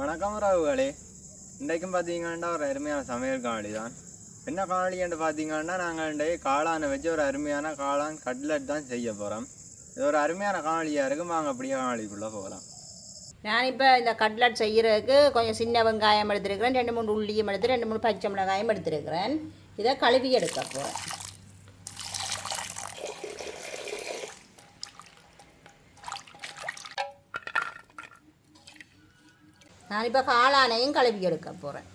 வணக்கம் ராகுகளே இன்றைக்கும் பார்த்தீங்கன்னா ஒரு அருமையான சமையல் காணொலி தான் என்ன காணொலின்னு பார்த்தீங்கன்னா நாங்கள் இன்றைக்கு காளானை வச்சு ஒரு அருமையான காளான் கட்லட் தான் செய்ய போகிறோம் இது ஒரு அருமையான காணொலியாக இருக்கும் வாங்க அப்படியே காணொலிக்குள்ளே போகலாம். நான் இப்போ இந்த கட்லட் செய்கிறதுக்கு கொஞ்சம் சின்ன வெங்காயம் எடுத்துருக்கிறேன். ரெண்டு மூணு உள்ளியும் எடுத்து ரெண்டு மூணு பச்சை மிளகாயும் எடுத்துருக்கிறேன். இதை கழுவி எடுக்க போகிறேன் நான் இப்போ காளானையும் கழுவி எடுக்க போகிறேன்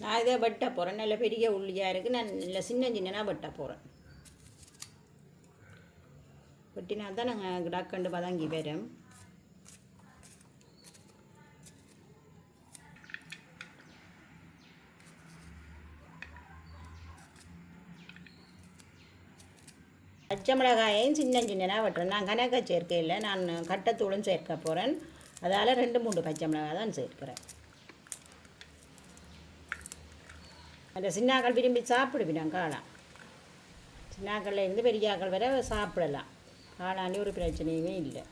நான் இதை வெட்ட போகிறேன் நல்ல பெரிய உள்ளியாக இருக்குது நான் நல்ல சின்ன சின்னனாக வெட்ட போகிறேன் வெட்டினா தான் நாங்கள் டக்கண்டு பதங்கி வரும். பச்சை மிளகாயையும் சின்ன சின்னனாக வெட்டுறேன். நான் கணக்க சேர்க்கையில் நான் கட்டத்தூளும் சேர்க்க போகிறேன் அதால் ரெண்டு மூணு பச்சை மிளகாய் தான் சேர்க்கிறேன். அந்த சின்னாக்கள் விரும்பி சாப்பிடுவினான் காளான். சின்னாக்கள்லேருந்து பெரியாக்கள் வரை சாப்பிடலாம். காளாண்டி ஒரு பிரச்சனையுமே இல்லை.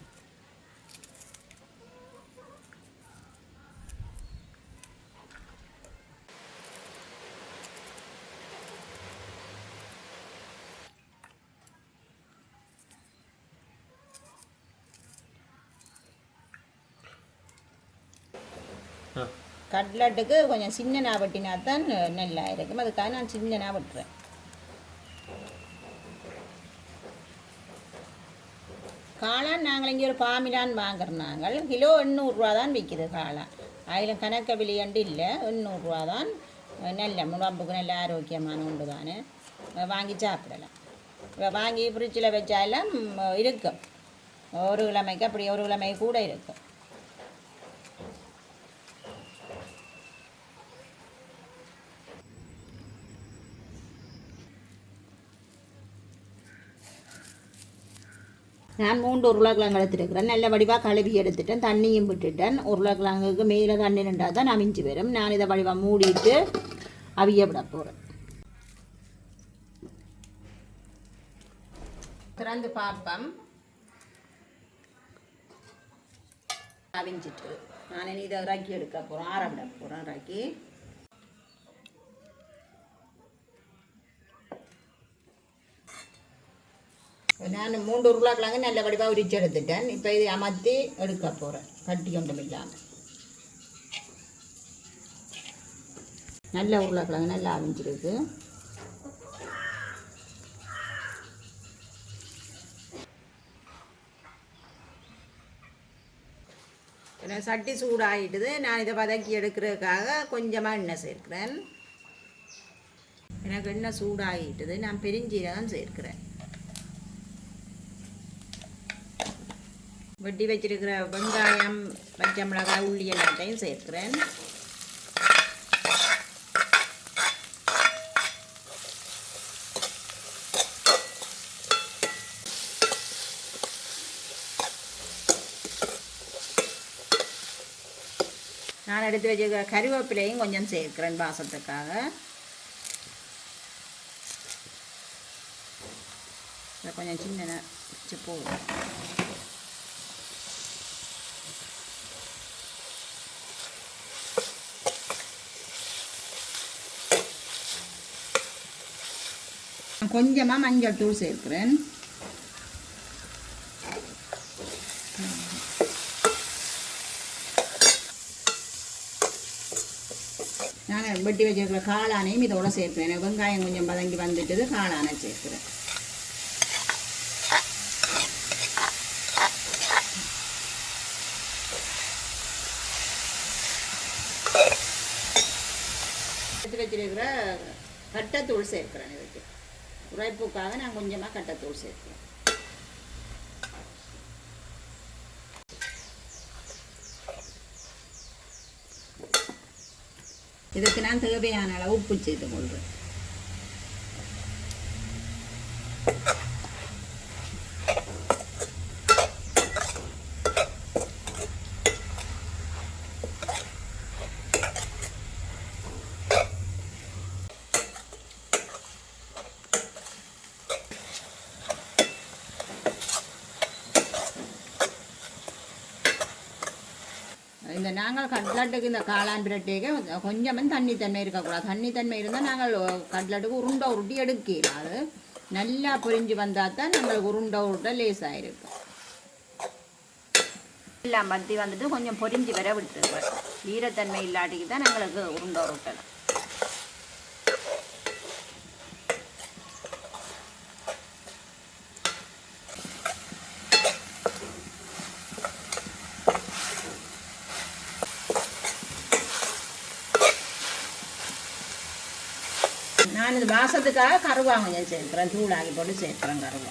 கட்லட்டுக்கு கொஞ்சம் சின்னனா வெட்டினா தான் நல்லா இருக்கும். அதுக்காக நான் சின்னனா வெட்டுறேன். காளான் நாங்கள் இங்கே ஒரு பாமிலான் வாங்குறோம் நாங்கள். கிலோ எண்ணூறுரூவா தான் விற்கிது காளான். அதில் கணக்க விலையண்டு இல்லை. எண்ணூறுரூவா தான். நல்ல உடம்புக்கு நல்ல ஆரோக்கியமான உண்டு தானே. வாங்கி சாப்பிடலாம். இப்போ வாங்கி ஃப்ரிட்ஜில் வச்சாலும் இருக்கும். ஒரு கிழமைக்கு அப்படி ஒரு கிழமை கூட இருக்கும். நான் மூன்று உருளைக்கிழங்கு எடுத்துருக்கிறேன். நல்ல வடிவாக கழுவி எடுத்துட்டேன். தண்ணியும் விட்டுட்டேன். உருளைக்கிழங்குக்கு மேலே தண்ணி நின்றால் தான் அவிஞ்சு வரும். நான் இதை வடிவாக மூடிட்டு அவிய விட போகிறேன் திறந்து பார்ப்போம். அவிஞ்சிட்டு. நான் இதை இறக்கி எடுக்க போகிறோம் ஆற விட போகிறேன் இறக்கி. நான் மூன்று உருளைக்கிழங்கு நல்ல வடிவாக உரிச்சு எடுத்துட்டேன் இப்போ இதை அமர்த்தி எடுக்க போகிறேன் கட்டி ஒன்றும் இல்லாமல் நல்ல உருளைக்கிழங்கு நல்லா அவிஞ்சிருக்கு. சட்டி சூடாகிட்டுது நான் இதை வதக்கி எடுக்கிறதுக்காக கொஞ்சமாக எண்ணெய் சேர்க்கிறேன். எனக்கு எண்ணெய் சூடாகிட்டுது நான் பெருஞ்சீரகம் சேர்க்கிறேன். வெட்டி வச்சிருக்கிற வெங்காயம் பச்சை மிளகாய் உள்ளி எல்லாத்தையும் சேர்க்கிறேன். நான் எடுத்து வச்சிருக்கிற கறிவேப்பிலையும் கொஞ்சம் சேர்க்குறேன் பாசத்துக்காக கொஞ்சம் சின்ன வச்சு போடுவோம் கொஞ்சமாக மஞ்சள் தூள் சேர்க்கிறேன். நான் வெட்டி வச்சிருக்கிற காளானையும் இதோட சேர்க்கிறேன். வெங்காயம் கொஞ்சம் பதங்கி வந்துட்டது காளானை சேர்க்கிறேன். எடுத்து வச்சிருக்கிற கட்டத்தூள் சேர்க்கிறேன் இதுக்கு. உரைப்புக்காக நான் கொஞ்சமாக கட்டத்தூள் சேர்க்கிறேன். இதுக்கு நான் தேவையான அளவு உப்பு சேர்த்து கொள்வேன் இந்த நாங்கள் கட்லட்டுக்கு இந்த காளான் பிரட்டேக்கு கொஞ்சமும் தண்ணி தன்மை இருக்கக்கூடாது. தண்ணி தன்மை இருந்தால் நாங்கள் கட்லட்டுக்கு உருண்டை உருட்டி எடுக்கலாம் அது நல்லா பொரிஞ்சு வந்தால் தான் நாங்கள் உருண்டை உருட்டை லேசாக இருக்கும் எல்லாம் பற்றி வந்துட்டு கொஞ்சம் பொரிஞ்சு வர விட்டுருக்கோம். ஈரத்தன்மை இல்லாட்டிக்கு தான் எங்களுக்கு உருண்டை உருட்டல் நான் இது வாசத்துக்காக கருவாங்க ஏன் சேர்க்குறேன் தூளாகி போட்டு சேர்க்குறேன் கருவா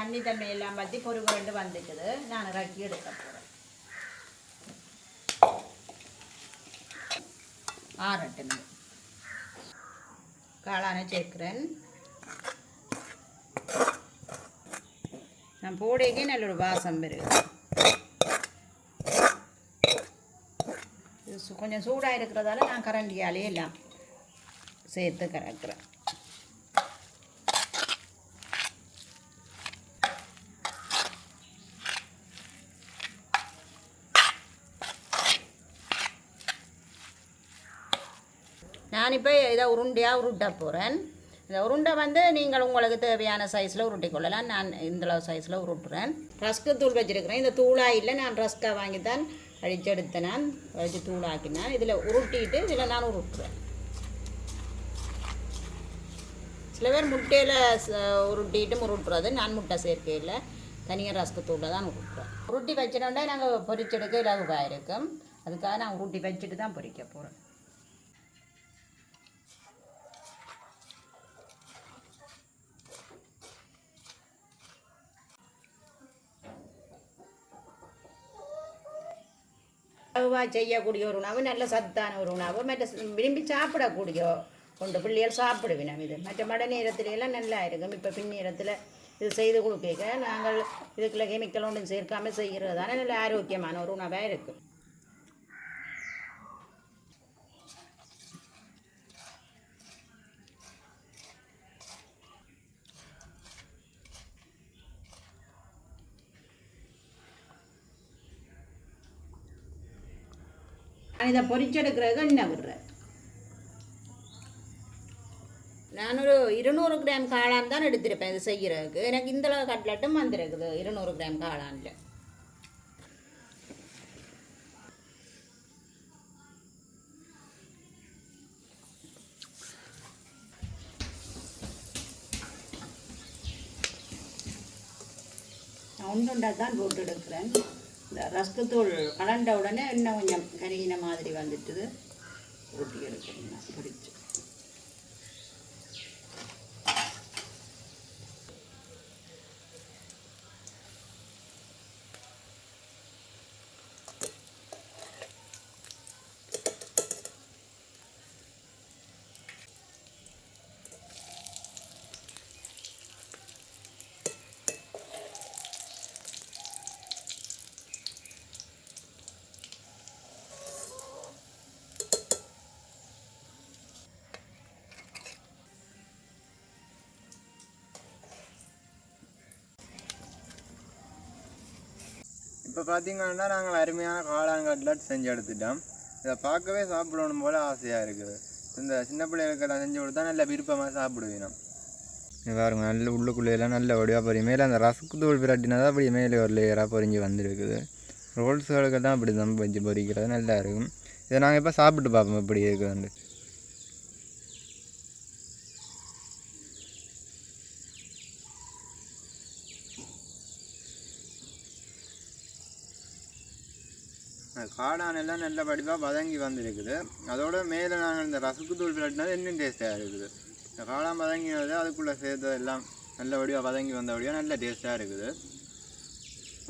தண்ணி தண்ணி எல்லாம் பற்றி பொறுப்பு ரெண்டு வந்துக்குது. நான் கட்டி எடுக்க போகிறேன் ஆறட்டுங்க காளான சேர்க்கிறேன். நான் போடைக்கே நல்ல ஒரு வாசம் இருக்கு கொஞ்சம் சூடாக இருக்கிறதால நான் கரண்டியாலே எல்லாம் சேர்த்து கறக்குறேன். நான் இப்போ இதை உருண்டையாக உருட்ட போகிறேன் இந்த உருண்டை வந்து நீங்கள் உங்களுக்கு தேவையான சைஸில் உருட்டி கொள்ளலாம். நான் இந்த சைஸில் உருட்டுறேன். ரஸ்க்கு தூள் வச்சுருக்கிறேன். இந்த தூளாக இல்லை நான் ரஸ்க்காக வாங்கி தான் அடித்து எடுத்தேன் நான். அழிச்சு தூளாக்கினேன். இதில் உருட்டிட்டு இதில் நான் உருட்டுறேன். சில பேர் முட்டையில் உருட்டிட்டு உருட்டுறது நான் முட்டை சேர்க்கையில் தனியாக ரஸ்க்கு தான் உருட்டுறோம் உருட்டி வச்சினோடனே நாங்கள் பொரிச்செடுக்க இலகுவாக இருக்கும். அதுக்காக நான் உருட்டி வச்சுட்டு தான் பொரிக்க போகிறேன் செய்யக்கூடிய ஒரு உணவு நல்ல சத்தான ஒரு உணவு மற்ற விரும்பி சாப்பிடக்கூடிய கொண்டு பிள்ளைகள் சாப்பிடுவினம் இது மற்ற மட நேரத்துல எல்லாம் நல்லா இருக்கும் இப்போ பின் நேரத்தில் இது செய்து கொடுக்க நாங்கள் இதுக்குள்ள கெமிக்கல் ஒன்றும் சேர்க்காமல் செய்கிறது தானே நல்ல ஆரோக்கியமான ஒரு உணவாக இருக்கும் இதை பொரிச்செடுக்கிறதுக்கு எண்ணெய் விடுறேன். நான் ஒரு இருநூறு கிராம் காளான் தான் எடுத்திருப்பேன் இது செய்கிறதுக்கு எனக்கு இந்த அளவு கட்லட்டும் வந்திருக்குது இருநூறு கிராம் காளானில். ஒன்றா தான் போட்டு எடுக்கிறேன். இந்த ரஸ்க்கு கலண்ட உடனே இன்னும் கொஞ்சம் கருகின மாதிரி வந்துட்டுது. ஊட்டி எடுக்கணும் பிடிச்சி. இப்போ பார்த்தீங்கன்னா நாங்கள் அருமையான காளான்கட்லட் செஞ்சு எடுத்துட்டோம். இதை பார்க்கவே சாப்பிடணும் போல் ஆசையாக இருக்குது. இந்த சின்ன பிள்ளைகளுக்கு எல்லாம் செஞ்சு கொடுத்தா நல்ல விருப்பமாக சாப்பிடுவீனம் பாருங்க நல்ல உள்ளுக்குள்ளேயெல்லாம் நல்ல வடிவாக பொறிய மேலே அந்த ரசக்கு தூள் பிரட்டினா தான் அப்படி மேலே ஒரு லேயராக பொறிஞ்சு வந்திருக்குது. ரோல்ஸுகளுக்கு தான் அப்படி தான் பொரிஞ்சு பொரிக்கிறது நல்லா இருக்கும். இதை நாங்கள் இப்போ சாப்பிட்டு பார்ப்போம் எப்படி இருக்குதுன்னு காளான் நல்ல படிப்பாக வதங்கி வந்திருக்குது. அதோட மேலே நாங்கள் இந்த ரசக்கு தூள் இன்னும் டேஸ்ட்டாக இருக்குது. இந்த காளான் வதங்கினது அதுக்குள்ளே சேர்த்து எல்லாம் நல்ல வடிவாக வதங்கி வந்தபடியாக நல்ல டேஸ்ட்டாக இருக்குது.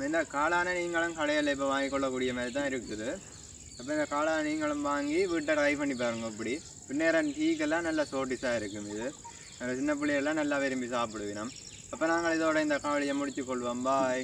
இந்த காளானை நீங்களும் கடையில் இப்போ வாங்கிக்கொள்ளக்கூடிய மாதிரி தான் இருக்குது. அப்போ இந்த காளானை நீங்களும் வாங்கி வீட்டை ட்ரை பண்ணி பாருங்க இப்படி. பின்னேரன் டீக்கெல்லாம் நல்லா சோட்டிஸாக இருக்கும் இது. சின்ன பிள்ளைகள்லாம் நல்லா விரும்பி சாப்பிடுவினோம். அப்போ நாங்கள் இதோட இந்த காவலியை முடித்து கொள்வோம். பாய்